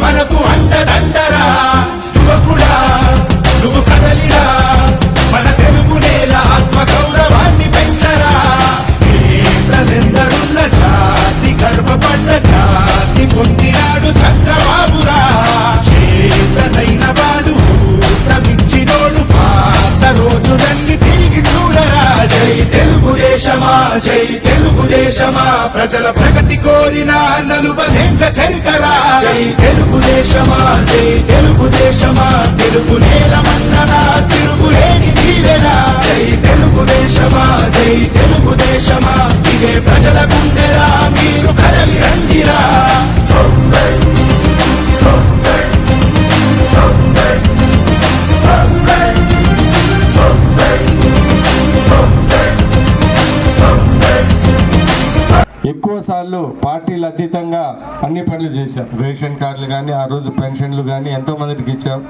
మనకు అండదండరా తెలుగుదేశమా? ప్రజల ప్రగతి కోరిన నలుపదేండ్ల చరితరా? జై తెలుగుదేశమా? జై తెలుగుదేశమా? తెలుగు నేలమన్ననా తిరుగులేని దీవెనా? జై తెలుగుదేశమా? జై తెలుగుదేశమా? ఇదే ప్రజల గుండెరా? మీరు కరలి రండిరా? సార్లు పార్టీలు అతీతంగా అన్ని పనులు చేశాం. రేషన్ కార్డులు కానీ ఆ రోజు పెన్షన్లు కానీ ఎంతో మందికి ఇచ్చాం.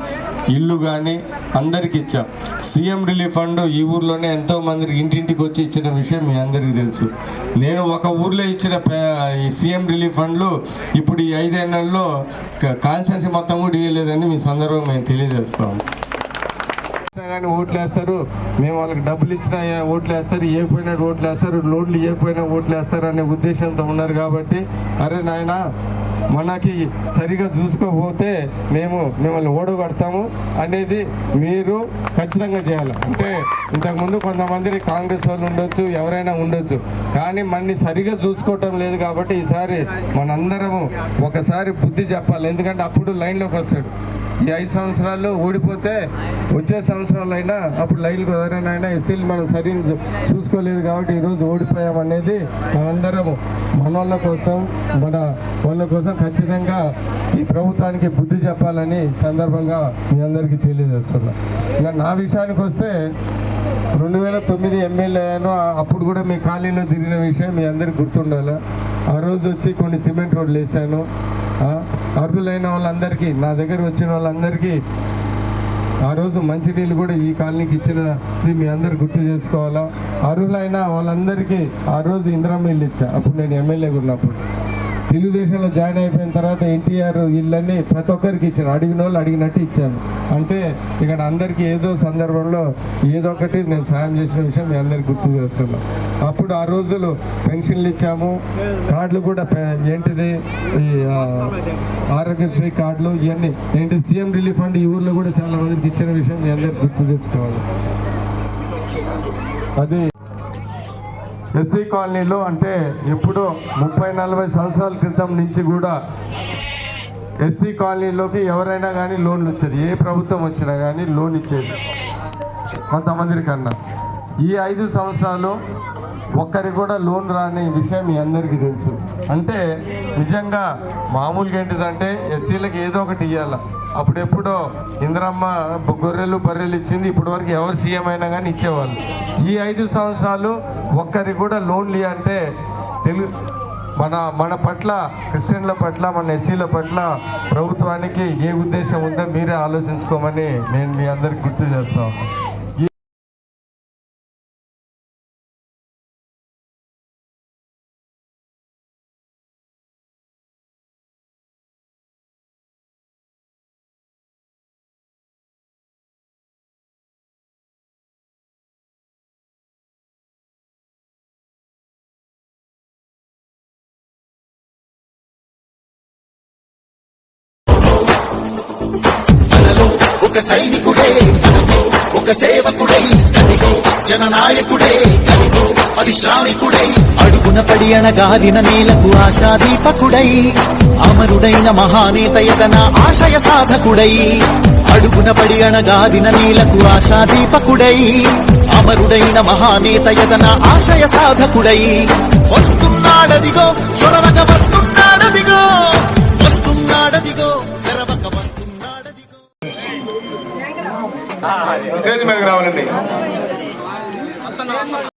ఇల్లు కానీ అందరికి ఇచ్చాం. సీఎం రిలీఫ్ ఫండ్ ఈ ఊర్లోనే ఎంతో మందికి ఇంటింటికి వచ్చి ఇచ్చిన విషయం మీ అందరికీ తెలుసు. నేను ఒక ఊర్లో ఇచ్చిన పే- ఈ సీఎం రిలీఫ్ ఫండ్లు ఇప్పుడు ఈ ఐదేళ్ళలో కాన్స్టెన్సీ మొత్తం కూడా ఇవ్వలేదని మీ సందర్భం మేము తెలియజేస్తాం ఇచ్చినా ఓట్లు వేస్తారు మేము వాళ్ళకి డబ్బులు ఇచ్చినా ఓట్లు వేస్తారు ఏపోయినా ఓట్లు వేస్తారు లోన్లు ఇవ్వకపోయినా ఓట్లు వేస్తారు అనే ఉద్దేశంతో ఉన్నారు కాబట్టి అరే నాయన మనకి సరిగా చూసుకోకపోతే మేము మిమ్మల్ని ఓడగొడతాము అనేది మీరు ఖచ్చితంగా చేయాలి. అంటే ఇంతకుముందు కొంతమంది కాంగ్రెస్ వాళ్ళు ఉండొచ్చు ఎవరైనా ఉండొచ్చు. కానీ మనని సరిగా చూసుకోవటం లేదు కాబట్టి ఈసారి మనందరము ఒకసారి బుద్ధి చెప్పాలి. ఎందుకంటే అప్పుడు లైన్లోకి వస్తాడు. ఈ ఐదు సంవత్సరాలు ఓడిపోతే వచ్చే సంవత్సరాలు అయినా అప్పుడు లైన్కి ఎవరైనా ఎస్సీలు మనం సరిగ్గా చూసుకోలేదు కాబట్టి ఈరోజు ఓడిపోయాం అనేది మనందరం మన వాళ్ళ కోసం మన వాళ్ళ కోసం ఖచ్చితంగా ఈ ప్రభుత్వానికి బుద్ధి చెప్పాలని సందర్భంగా మీ అందరికీ తెలియజేస్తున్నా. ఇక నా విషయానికి వస్తే రెండు వేల తొమ్మిది ఎమ్మెల్యే అయ్యాను అప్పుడు కూడా మీ ఖాళీలో తిరిగిన విషయం మీ అందరికి గుర్తుండాలి? ఆ రోజు వచ్చి కొన్ని సిమెంట్ రోడ్లు వేసాను అర్హులైన వాళ్ళందరికీ నా దగ్గర వచ్చిన వాళ్ళందరికీ ఆ రోజు మంచినీళ్ళు కూడా ఈ కాలనీకి ఇచ్చినది మీ అందరు గుర్తు చేసుకోవాలా? అర్హులైన వాళ్ళందరికీ ఆ రోజు ఇందిరమ్మ ఇల్లు ఇచ్చా. అప్పుడు నేను ఎమ్మెల్యేగా ఉన్నప్పుడు. తెలుగుదేశంలో జాయిన్ అయిపోయిన తర్వాత ఎన్టీఆర్ ఇళ్ళన్నీ ప్రతి ఒక్కరికి ఇచ్చాను అడిగిన వాళ్ళు అడిగినట్టు ఇచ్చాను అంటే ఇక్కడ అందరికీ ఏదో సందర్భంలో ఏదో ఒకటి నేను సాయం చేసిన విషయం మీ అందరికి గుర్తు చేస్తున్నా. అప్పుడు ఆ రోజులు పెన్షన్లు ఇచ్చాము. కార్డులు కూడా పె- ఏంటిది? ఈ ఆరోగ్యశ్రీ కార్డులు ఇవన్నీ. ఏంటి? సీఎం రిలీఫ్ ఫండ్ ఈ ఊర్లో కూడా చాలా మందికి ఇచ్చిన విషయం మీ అందరికి గుర్తు తెచ్చుకోవాలి. అది ఎస్సీ కాలనీలో అంటే ఎప్పుడో ముప్పై నలభై సంవత్సరాల క్రితం నుంచి కూడా ఎస్సీ కాలనీలోకి ఎవరైనా కానీ లోన్లు ఇచ్చేది ఏ ప్రభుత్వం వచ్చినా కానీ లోన్ ఇచ్చేది కొంతమంది కన్నా ఈ ఐదు సంవత్సరాలు ఒక్కరికి కూడా లోన్ రాని విషయం మీ అందరికీ తెలుసు. అంటే నిజంగా మామూలుగా ఏంటిదంటే ఎస్సీలకు ఏదో ఒకటి ఇవ్వాల అప్పుడెప్పుడో ఇంద్రమ్మ గొర్రెలు బర్రెలు ఇచ్చింది ఇప్పటి వరకు ఎవరు సీఎం అయినా కానీ ఇచ్చేవాళ్ళు. ఈ ఐదు సంవత్సరాలు ఒక్కరికి కూడా లోన్లు అంటే తెలుగు మన మన పట్ల క్రిస్టియన్ల పట్ల మన ఎస్సీల పట్ల ప్రభుత్వానికి ఏ ఉద్దేశం ఉందో మీరే ఆలోచించుకోమని నేను మీ అందరికి గుర్తు చేస్తాను మనలో ఒక సైనికుడే మనలో ఒక సేవకుడై కదిగో జననాయకుడే కదిగో పరిశ్రామికుడై అడుగున పడి అణగాదిన నేలకు ఆశాదీపకుడై అమరుడైన మహానేత ఎదన ఆశయ సాధకుడై. అడుగున పడి అణగాదిన నేలకు ఆశాదీపకుడై అమరుడైన మహానేత ఎదన ఆశయ సాధకుడై. వస్తున్నాడదిగో చొరవక వస్తున్నాడదిగో. స్టేజ్ మీదకి రావాలండి.